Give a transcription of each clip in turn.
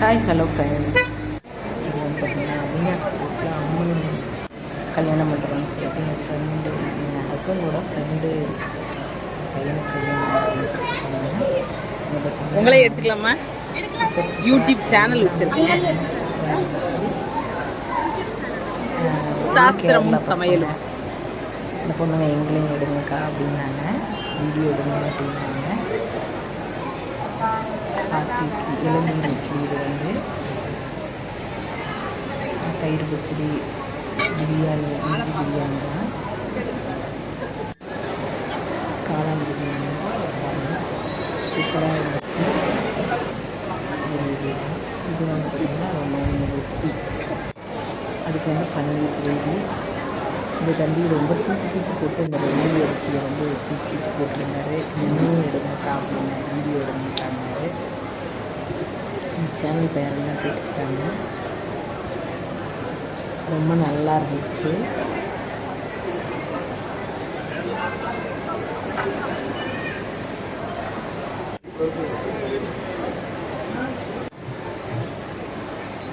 Hi hello friends இது வந்து பார்த்தீங்கன்னா அவினாஸ் அம்மன் கல்யாணம் பண்ணுறோம்னு சொல்லிட்டு என் ஃப்ரெண்டு என் ஹஸ்பண்டோட ஃப்ரெண்டு பையனுக்கு கல்யாணம் உங்களே எடுத்துக்கலாமா? யூடியூப் சேனல் வச்சிருக்கேன் சாஸ்திரமும் சமையலும். இந்த பொண்ணுங்க எங்களையும் எடுங்கக்கா அப்படின்னாங்க. வீடியோ எடுங்க அப்படின்னாங்க. பாட்டிக்கு இளநீர் இட்லி இது வந்து தயிர் பச்சடி பிரியாணி இஞ்சி பிரியாணி தான். காளான் பிரியாணி சூப்பராக இருந்துச்சு. இது வந்து பார்த்திங்கன்னா ரொம்ப ரொட்டி. அதுக்கு வந்து பன்னீர் கிரேவி. இந்த தம்பி ரொம்ப தூக்கி தூக்கி போட்டு இந்த ரெண்டு இடத்துல வந்து தூக்கி தூக்கி போட்டிருந்தாரு. இன்னும் எடுங்க சாப்பிடுங்க. வீடியோ எடுங்க சேனல் பேரெல்லாம் கேட்டுக்கிட்டாங்க. ரொம்ப நல்லா இருந்துச்சு.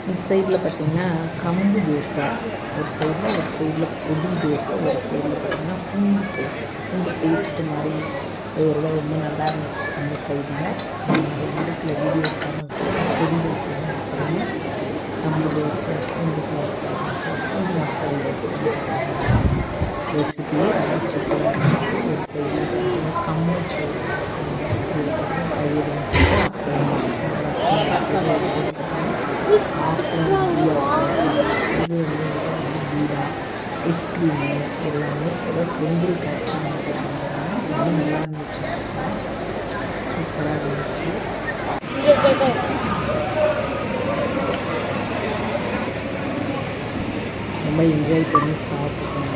இந்த சைடில் பார்த்தீங்கன்னா கம்பு தோசை. ஒரு சைடில் ஒரு சைடில் பொடி தோசை ஒரு சைடில் பார்த்தீங்கன்னா பூண்டு தோசை. பூண்டு டேஸ்ட்டு மாதிரி. ஒரு ரொம்ப நல்லா இருந்துச்சு அந்த சைடில் வீட்டில் வீடியோ பொடி தோசை பார்த்தீங்கன்னா கம்பு தோசை பூண்டு தோசை பூண்டு மசாலா தோசை ரெசிபி நல்லா சூப்பராக இருந்துச்சு ஒரு சைடில் பார்த்தீங்கன்னா கம்பு சோறு பயிர் அப்புறம் இது வந்து ஐஸ்கிரீமு எல்லாமே ஏதோ செந்தில் கேட்ரிங் ரொம்ப நல்லா இருந்துச்சு சூப்பராக இருந்துச்சு ரொம்ப என்ஜாய் பண்ணி சாப்பிட்டோம்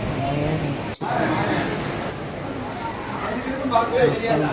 செம்மையாக இருந்துச்சு மசாலா